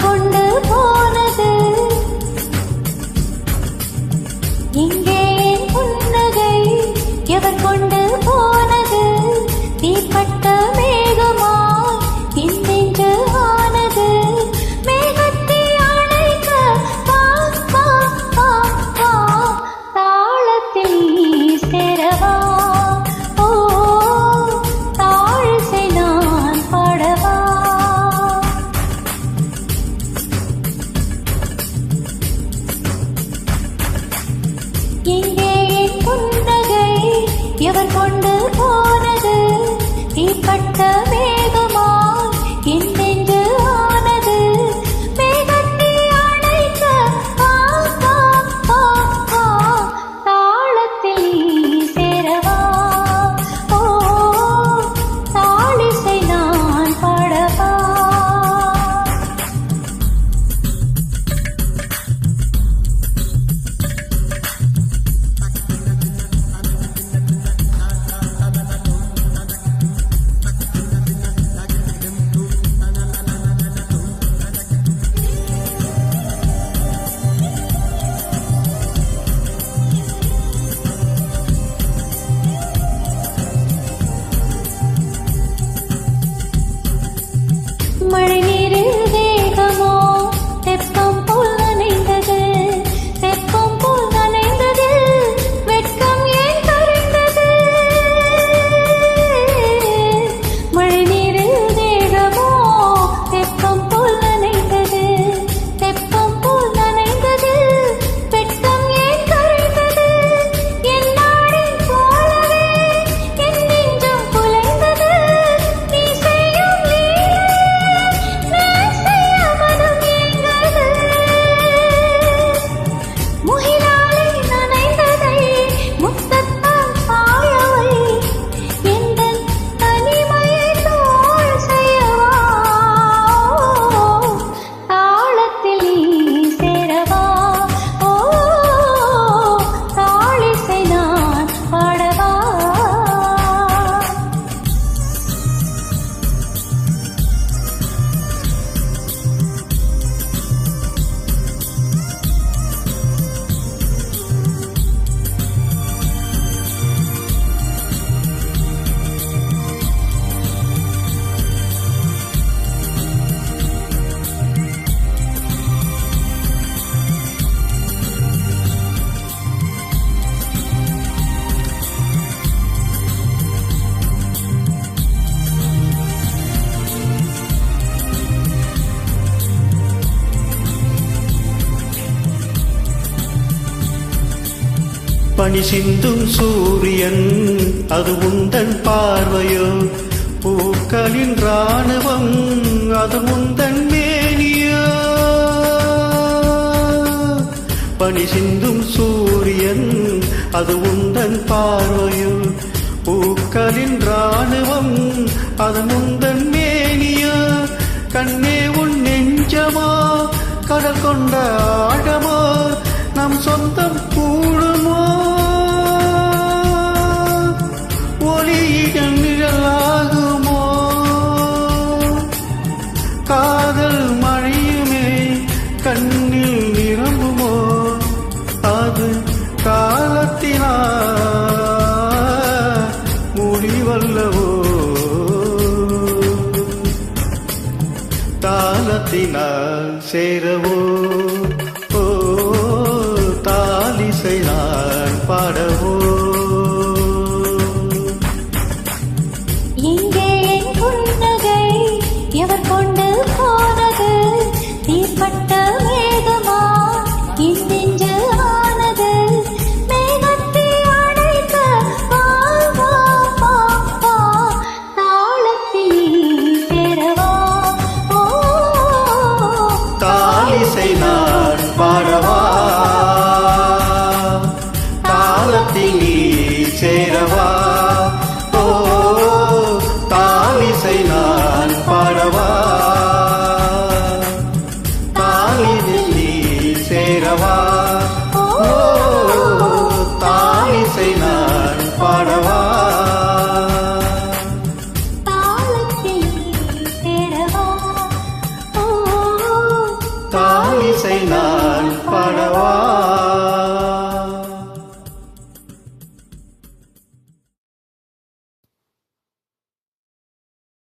கொண்டு போ எவர் கொண்டு போனது. தீப்பட்ட வே മഴ பணி சிந்தும் சூரியன் அது உந்தன் பார்வையோ. பூக்களின் ராணுவம் அது உந்தன் மேனியோ. பணி சிந்தும் சூரியன் அது உந்தன் பார்வையோ. பூக்களின் ராணுவம் அது முந்தன் மேனியோ. கண்ணே உன் நெஞ்சமா கடல் கொண்ட ஆழமோ நம் சொந்தம் கூடும் தாளத்தினால் சேரவோ? ஓ தாலிசை நான் பாடவோ? இங்கே என் புன்னகை எவர் கொண்ட தாளத்தில் நீ சேரவா? ஓ தாலிசை நான் பாடவா? தாலிதில் நீ சேரவா? ஓ தாலிசை நான் பாடவா? தாலிசை நான் பாடவா?